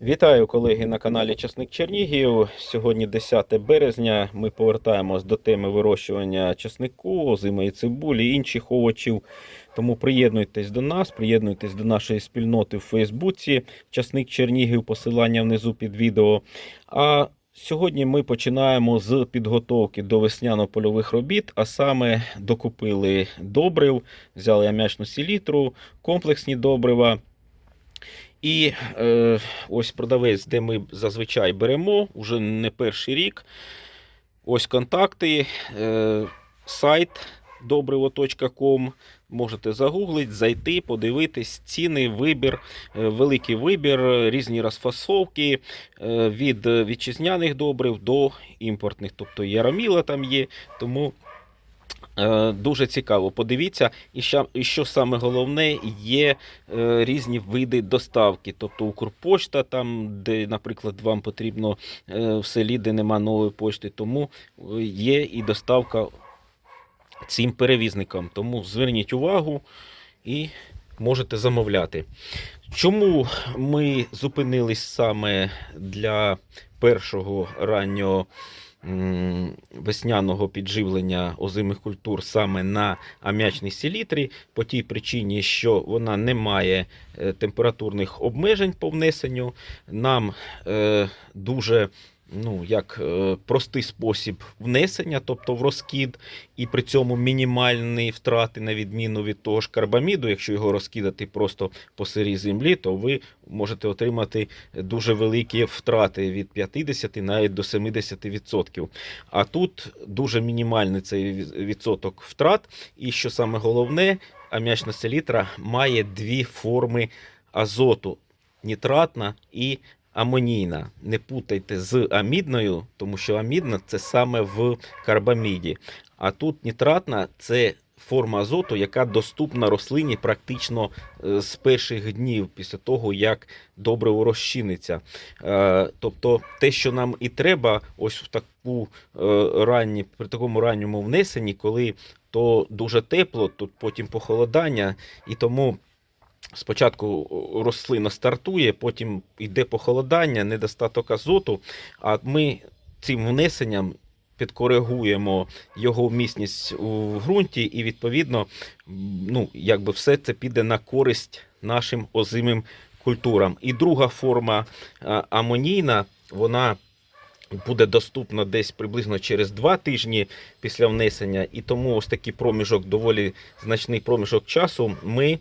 Вітаю колеги на каналі Часник Чернігів. Сьогодні 10 березня. Ми повертаємось до теми вирощування часнику, озимої цибулі, інших овочів. Тому приєднуйтесь до нас, приєднуйтесь до нашої спільноти в Фейсбуці. Часник Чернігів, посилання внизу під відео. А сьогодні ми починаємо з підготовки до весняно-польових робіт, а саме докупили добрив, взяли ам'ячну селітру, комплексні добрива. І е, ось продавець, де ми зазвичай беремо, вже не перший рік. Ось контакти, е, сайт добриво.com. Можете загуглити, зайти, подивитись, ціни, вибір, е, великий вибір, е, різні розфасовки е, від вітчизняних добрив до імпортних. Тобто Яроміла там є. Тому Дуже цікаво. Подивіться, і що, і що саме головне, є е, різні види доставки. Тобто Укрпошта, там, де, наприклад, вам потрібно е, в селі, де нема нової пошти, тому е, є і доставка цим перевізникам. Тому зверніть увагу і можете замовляти. Чому ми зупинились саме для першого раннього весняного підживлення озимих культур саме на ам'ячній селітрі, по тій причині, що вона не має е, температурних обмежень по внесенню. Нам е, дуже ну, як е, простий спосіб внесення, тобто в розкид, і при цьому мінімальні втрати, на відміну від того ж карбаміду, якщо його розкидати просто по сирій землі, то ви можете отримати дуже великі втрати від 50 навіть до 70%. А тут дуже мінімальний цей відсоток втрат. І що саме головне, ам'ячна селітра має дві форми азоту: нітратна і амонійна. Не путайте з амідною, тому що амідна це саме в карбаміді. А тут нітратна це форма азоту, яка доступна рослині практично е, з перших днів після того, як добриво розчиниться. Е, Тобто те, що нам і треба, ось в таку е, ранні, при такому ранньому внесенні, коли то дуже тепло, тут потім похолодання, і тому. Спочатку рослина стартує, потім йде похолодання, недостаток азоту. А ми цим внесенням підкоригуємо його міцність у ґрунті, і відповідно, ну, якби все це піде на користь нашим озимим культурам. І друга форма амонійна, вона буде доступна десь приблизно через два тижні після внесення, і тому ось такий проміжок, доволі значний проміжок часу. Ми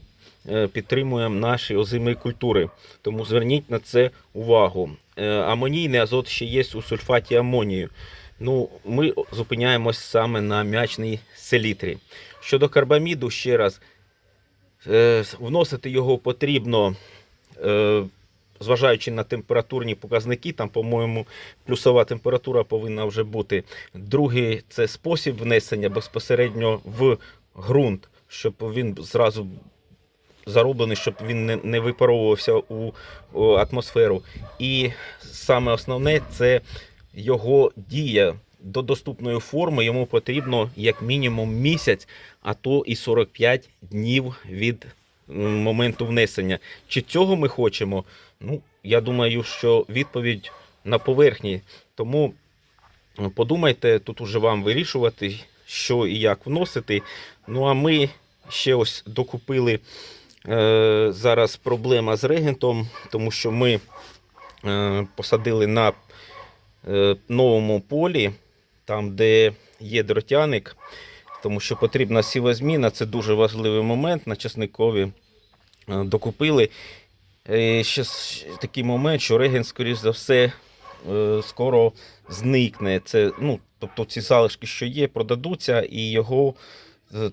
підтримуємо наші озимі культури. Тому зверніть на це увагу. Е, Амонійний азот ще є у сульфаті амонію. Ну, ми зупиняємось саме на м'ячній селітрі. Щодо карбаміду, ще раз, е, вносити його потрібно, е, зважаючи на температурні показники, там, по-моєму, плюсова температура повинна вже бути. Другий це спосіб внесення безпосередньо в ґрунт, щоб він зразу зароблений, щоб він не, не випаровувався у, атмосферу. І саме основне це його дія. До доступної форми йому потрібно як мінімум місяць, а то і 45 днів від моменту внесення. Чи цього ми хочемо? Ну, я думаю, що відповідь на поверхні. Тому подумайте, тут уже вам вирішувати, що і як вносити. Ну а ми ще ось докупили зараз проблема з регентом, тому що ми е, посадили на е, новому полі, там, де є дротяник, тому що потрібна сівозміна, це дуже важливий момент на часникові. Е, Докупили. Е, Ще такий момент, що регент, скоріш за все, е, скоро зникне. Це, ну, тобто ці залишки, що є, продадуться, і його е,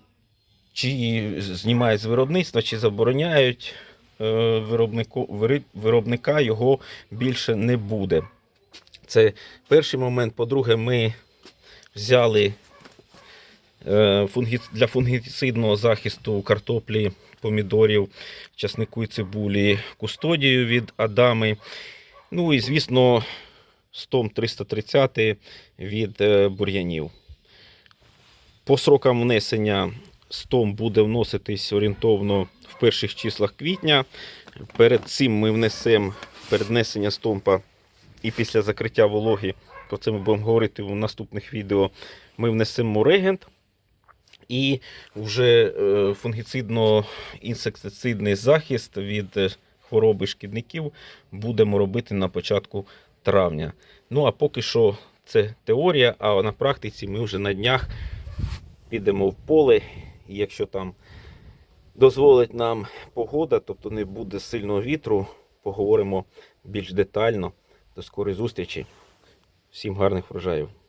чи знімають з виробництва, чи забороняють е, виробнику, виробника, його більше не буде. Це перший момент. По-друге, ми взяли е, для фунгіцидного захисту картоплі, помідорів, часнику і цибулі, кустодію від Адами. Ну і, звісно, стом 330 від е, бур'янів. По срокам внесення стом буде вноситись орієнтовно в перших числах квітня. Перед цим ми внесемо перед внесення стомпа і після закриття вологи, про це ми будемо говорити в наступних відео. Ми внесемо регент і вже е, фунгіцидно-інсектицидний захист від е, хвороби шкідників будемо робити на початку травня. Ну а поки що це теорія, а на практиці ми вже на днях підемо в поле, і якщо там дозволить нам погода, тобто не буде сильного вітру, поговоримо більш детально. До скорої зустрічі. Всім гарних врожаїв.